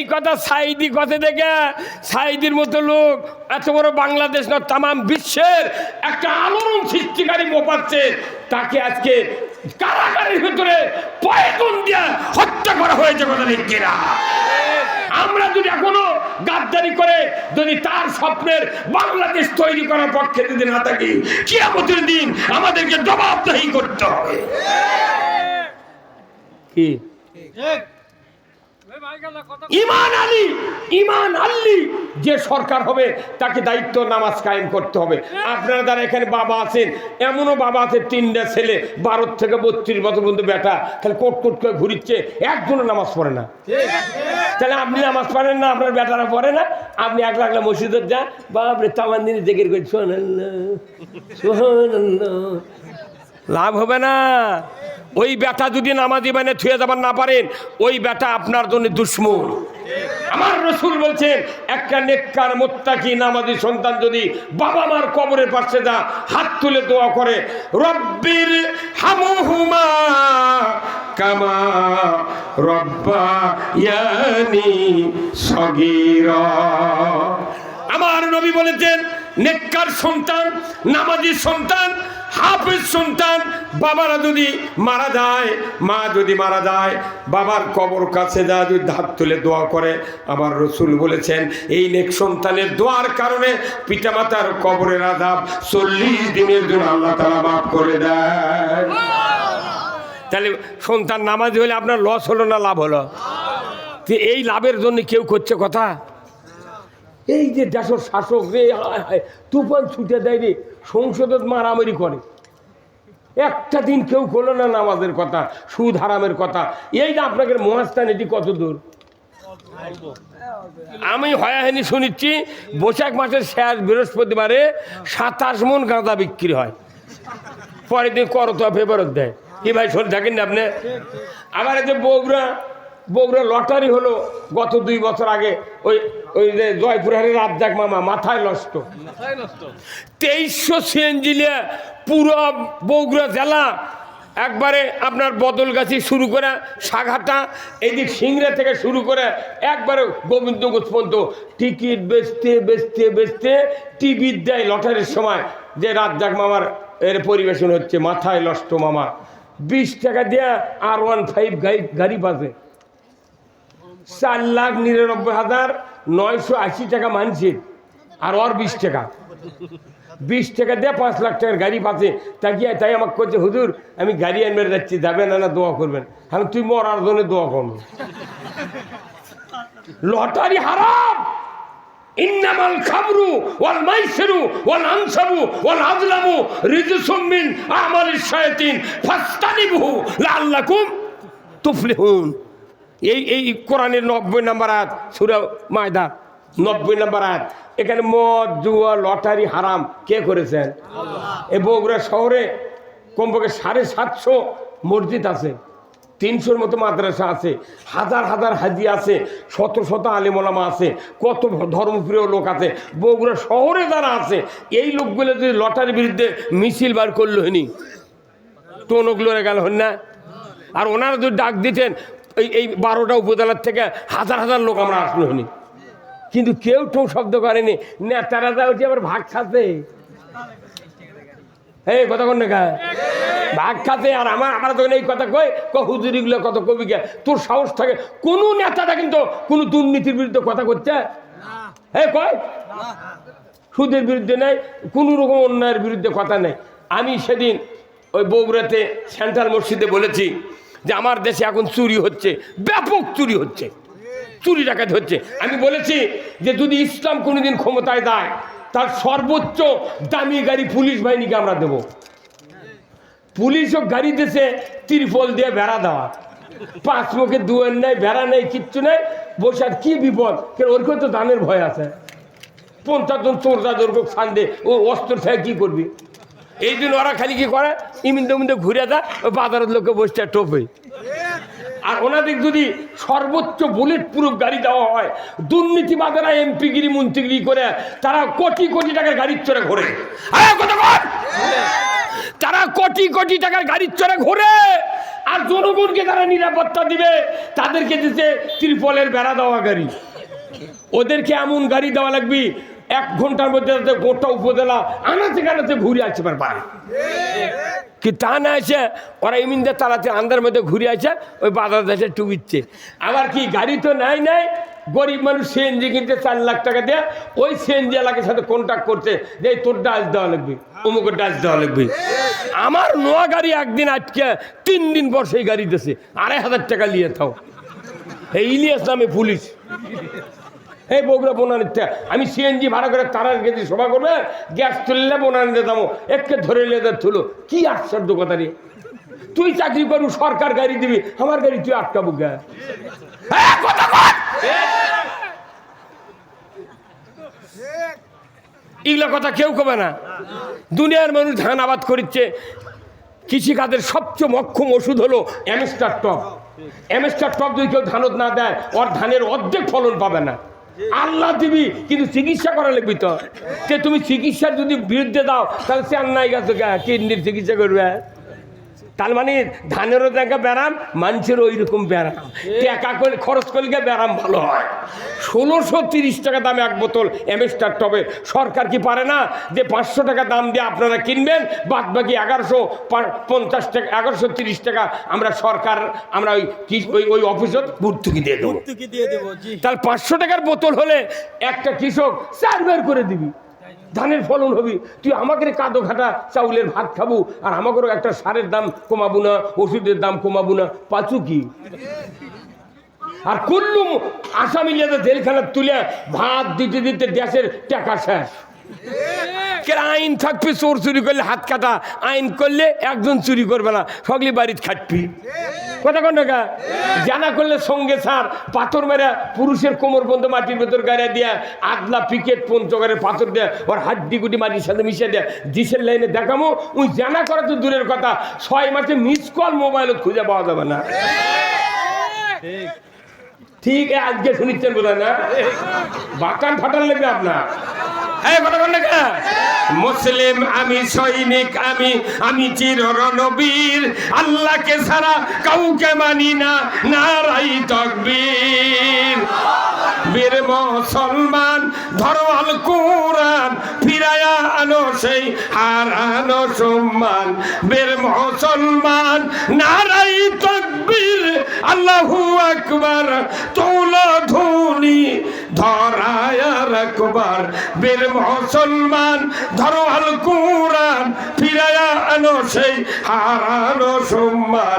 এই কথা সাইদি কথা দেখে সাইদির মতো লোক এত বড় বাংলাদেশ না তাম বিশ্বের একটা আলোড়ন সৃষ্টিকারী মোপাচ্ছে তাকে আজকে কারাগারের ভিতরে পয়তন দিয়া হত্যা করা হয়েছে কথা ঠিক কিনা? আমরা যদি এখনও গাদ্দারি করে যদি তার স্বপ্নের বাংলাদেশ তৈরি করার পক্ষে যদি না থাকি কিয়ামতের দিন আমাদেরকে জবাবদাহি করতে হবে। কি? ইমান আলী, ইমান আল্লি, যে সরকার হবে, তাকে দায়িত্ব নামাজ কায়েম করতে হবে। আপনারা যারা এখানে বাবা আছেন, এমনও বাবা আছে, তিনটা ছেলে, বারো থেকে বত্রিশ বছর পর্যন্ত বেটা, খালি কোট কোট করে ঘুরিচ্ছে, একজনও নামাজ পড়ে না। তাহলে আপনি নামাজ পড়েন না, আপনার বেটারা পড়ে না, আপনি এক লাগলে মসজিদের যান, বাপরে তামান দিনে জেগের করে শোনেন লাভ হবে না। ওই বেটা যদি নামাজি মানে থুয়ে যাবার না পারেন, ওই বেটা আপনার জন্য দুশ্মন। আমার রসুল বলছেন, একটা নেককার মোত্তাকি নামাজি সন্তান যদি বাবা মার কবরের পাশে যা হাত তুলে দোয়া করে, রব্বির হামুহুমা কামা রব্বা ইয়ানি সগীরা। আমার নবী বলেছেন, নেককার সন্তান, নামাজি সন্তান হাফিজ সন্তান বাবারা যদি মারা যায়, মা যদি মারা যায়, বাবার কবর কাছে যা যদি হাত তুলে দোয়া করে আমার রসুল বলেছেন, এই নেক সন্তানের দোয়ার কারণে পিতামাতার কবরের আদাব চল্লিশ দিনের জন্য আল্লাহ তালা মাফ করে দেয় তাহলে সন্তান নামাজ হলে আপনার লস হলো না লাভ হলো? তো এই লাভের জন্য কেউ করছে কথা? এই যে দেশের শাসক রে তুফান ছুটে দেয় রে সংসদত মারামারি করে। একটা দিন কেউ করল না নামাজের কথা, সুদ হারামের কথা। এই যে আপনাকে মহাস্থান, এটি কত দূর? আমি হয়াহিনী শুনিচ্ছি বৈশাখ মাসের শেষ বৃহস্পতিবারে সাতাশ মন গাঁদা বিক্রি হয়। পরের দিন করতো ফেভারত দেয়। কি ভাই, শুনে থাকেন না আপনি? আবার যে বগুড়া বগুড়া লটারি হলো গত দুই বছর আগে ওই ওই যে জয়পুরহাটের রাজ্জাক মামা মাথায় নষ্ট। তেইশশো সিএনজিলিয়া পুরো বগুড়া জেলা একবারে আপনার বদলগাছি শুরু করে সাঘাটা এদিক সিংড়া থেকে শুরু করে একবারে গোবিন্দগঞ্জ পর্যন্ত টিকিট বেচতে বেচতে বেচতে টিভির দেয় লটারির সময় যে রাজ্জাক মামার এর পরিবেশন হচ্ছে মাথায় নষ্ট মামা। বিশ টাকা দেয়া আর ওয়ান ফাইভ গাড়ি গাড়ি বাজে। চার লাখ নিরানব্বই হাজার নয়শো আশি টাকা মানছে। আর ওর বিশ টাকা। বিশ টাকা দিয়ে পাঁচ লাখ টাকার গাড়ি পাচ্ছে। তাকিয়ে তাই আমাকে করছে হুজুর, আমি গাড়ি আনবে যাচ্ছি। যাবে না না, দোয়া করবেন। আমি, তুই মরার জন্য দোয়া করব লটারি হারাম। ইন্নামাল খাবরু ওয়াল মাইসিরু ওয়াল আনসাবু ওয়াল আজলামু রিজসুম মিন আমালিশ শায়াতিন ফাস্তানিবুহু লাআল্লাকুম তুফলিহুন। এই এই কোরআনের নব্বই নম্বর আয়াত সুরা মায়দা নব্বই নম্বর আয়াত। এখানে মদ জুয়া লটারি হারাম কে করেছেন? এই বগুড়া শহরে কমপক্ষে সাড়ে সাতশো মসজিদ আছে তিনশোর মতো মাদ্রাসা আছে হাজার হাজার হাজি আছে শত শত আলিমোলামা আছে কত ধর্মপ্রিয় লোক আছে। বগুড়া শহরে যারা আছে এই লোকগুলো যদি লটারির বিরুদ্ধে মিছিল বার করল হয়নি টনক লড়ে গেল হন না? আর ওনারা যদি ডাক দিতেন এই বারোটা উপজেলার থেকে হাজার হাজার লোক আমরা আসলো হয়নি কিন্তু কেউ টো শব্দ করেনি। নেতারা যা উঠে আবার ভাগ খাতে এই, কথা কোন ভাগ খাতে আর আমার আমার যখন এই কথা কই ক হুজুরিগুলো কত কবি কবিকে তোর সাহস থাকে। কোনো নেতাটা কিন্তু কোনো দুর্নীতির বিরুদ্ধে কথা করছে হ্যাঁ কয়? সুদের বিরুদ্ধে নেই, কোনো রকম অন্যায়ের বিরুদ্ধে কথা নেই। আমি সেদিন ওই বগুড়াতে সেন্ট্রাল মসজিদে বলেছি যে আমার দেশে এখন চুরি হচ্ছে, ব্যাপক চুরি হচ্ছে, চুরি ডাকাতি হচ্ছে। আমি বলেছি যে যদি ইসলাম কোনোদিন ক্ষমতায় দেয় তার সর্বোচ্চ দামি গাড়ি পুলিশ বাহিনীকে আমরা দেব। পুলিশও গাড়ি দেশে তিরপল দিয়ে বেড়া দেওয়া। পাঁচ মুখে দুয়ার নেই বেড়া নেই, কিচ্ছু নেই বসার কি বিপদ? কেন ওর তো দানের ভয় আছে? পঞ্চাশ জন চোর যাদের ফান্দে ও অস্ত্র থেকে কি করবি? এই জন্য ওরা খালি কি করে? ইমিন্দে মিন্দে ঘুরে যা ওই বাজারের লোকে বসতে টোপে। আর ওনাদের যদি সর্বোচ্চ বুলেট প্রুফ গাড়ি দেওয়া হয় দুর্নীতিবাদেরা এমপিগিরি মন্ত্রীগিরি করে তারা কোটি কোটি টাকার গাড়ির চড়ে ঘোরে। তারা কোটি কোটি টাকার গাড়ির চড়ে ঘোরে। আর জনগণকে তারা নিরাপত্তা দিবে, তাদেরকে দিতে ত্রিপলের বেড়া দেওয়া গাড়ি। ওদেরকে এমন গাড়ি দেওয়া লাগবে এক ঘণ্টার মধ্যে গোটা উপজেলা আনাচে কানাচে ঘুরে আসতে পারবে কি তা না এসে ওরা ইমিনদের তালাতে আন্দার মধ্যে ঘুরে আসে, ওই বাজার দেশে টুবিচ্ছে আবার কি গাড়ি তো নাই নাই, গরিব মানুষ সিএনজি কিনতে চার লাখ টাকা দিয়ে ওই সিএনজি এলাকার সাথে কন্ট্যাক্ট করছে যে তোর ডাচ দেওয়া লাগবে, অমুকের ডাচ দেওয়া লাগবে। আমার নোয়া গাড়ি একদিন আজকে তিন দিন পর সেই গাড়ি দিয়েছে আড়াই হাজার টাকা নিয়ে থাও। এই ইলিয়াস নামে পুলিশ। এই বগুড়া বোনানিতে আমি সিএনজি ভাড়া করে তারার গেছি সভা করবে, গ্যাস তুললে বোনানিতে দামো একে ধরে লেদার তুলো কি আশ্চর্য কথা রে? তুই চাকরি করু সরকার গাড়ি দিবি, আমার গাড়ি তুই আটকাবো গা এগুলো কথা কেউ কবে না। দুনিয়ার মানুষ ধান আবাদ করিচ্ছে। কৃষিকাজের সবচেয়ে মক্ষম ওষুধ হলো অ্যামেস্টার টপ। অ্যামেস্টার টপ যদি কেউ ধানত না দেয়, ওর ধানের অর্ধেক ফলন পাবে না। আল্লাহ দিবি, কিন্তু চিকিৎসা করা লাগবি তো। যে তুমি চিকিৎসার যদি বিরুদ্ধে দাও, তাহলে চেন্নাই গেছো কিডনির চিকিৎসা করবে? তার মানে ধানেরও দেখা ব্যারাম মানুষেরও ওই রকম ব্যারাম। টাকা করে খরচ করলে ব্যারাম ভালো হয়। ষোলোশো তিরিশ টাকা দামে এক বোতল এমএসটার টবে। সরকার কি পারে না যে পাঁচশো টাকা দাম দিয়ে আপনারা কিনবেন? বাদ বাকি এগারোশো পঞ্চাশ টাকা এগারোশো তিরিশ টাকা আমরা সরকার আমরা ওই কি- ওই ওই অফিসত ভর্তুকি দিয়ে দেবো। ভর্তুকি দিয়ে দেবো তাহলে পাঁচশো টাকার বোতল হলে একটা কৃষক চার বের করে দিবি। ধানের ফলন হবি। তুই আমাকে কাদো ঘাটা, চাউলের ভাত খাব, আর আমাকেও একটা সারের দাম কমাবো না, ওষুধের দাম কমাবো না। পাচু কি? আর কুল্লুম আসামি জেলখানা তুলে ভাত দিতে দিতে দেশের টাকা শেষ। আইন থাকবে, চোর চুরি করলে হাত কাটা। আইন করলে একজন চুরি করবে না সকলে বাড়িতে খাটবি। কথা কোন টাকা জানা করলে সঙ্গে সার পাথর মেরে পুরুষের কোমর বন্ধ মাটির ভেতর গাড়ি দিয়া আদলা পিকেট পঞ্চগড়ের পাথর দেয়, ওর হাড্ডি গুটি মাটির সাথে মিশে দেয় ডিসের লাইনে দেখামো। ওই জানা করা তো দূরের কথা। ছয় মাসে মিস কল মোবাইলত খুঁজে পাওয়া যাবে না। ঠিক। আজকে শুনিচ্ছেন বোধ না? বাকান ফাটান লাগবে আপনার। বল মুসলিম আমি সৈনিক, আমি আমি চির রণবীর আল্লাহকে ছাড়া কাউকে মানি না, নারাই তকবীর। বীর মুসলমান, ধরো আল কোরআন, ফিরায়া আনো সেই হারানো সম্মান। বীর মুসলমান, নারাই তকবীর। আল্লাহু আকবার, তোলা ধুনি, ধরায় রাখবার। বীর মুসলমান, ধরো আল কুরআন ফিরায়া আনো সেই হারানো সম্মান।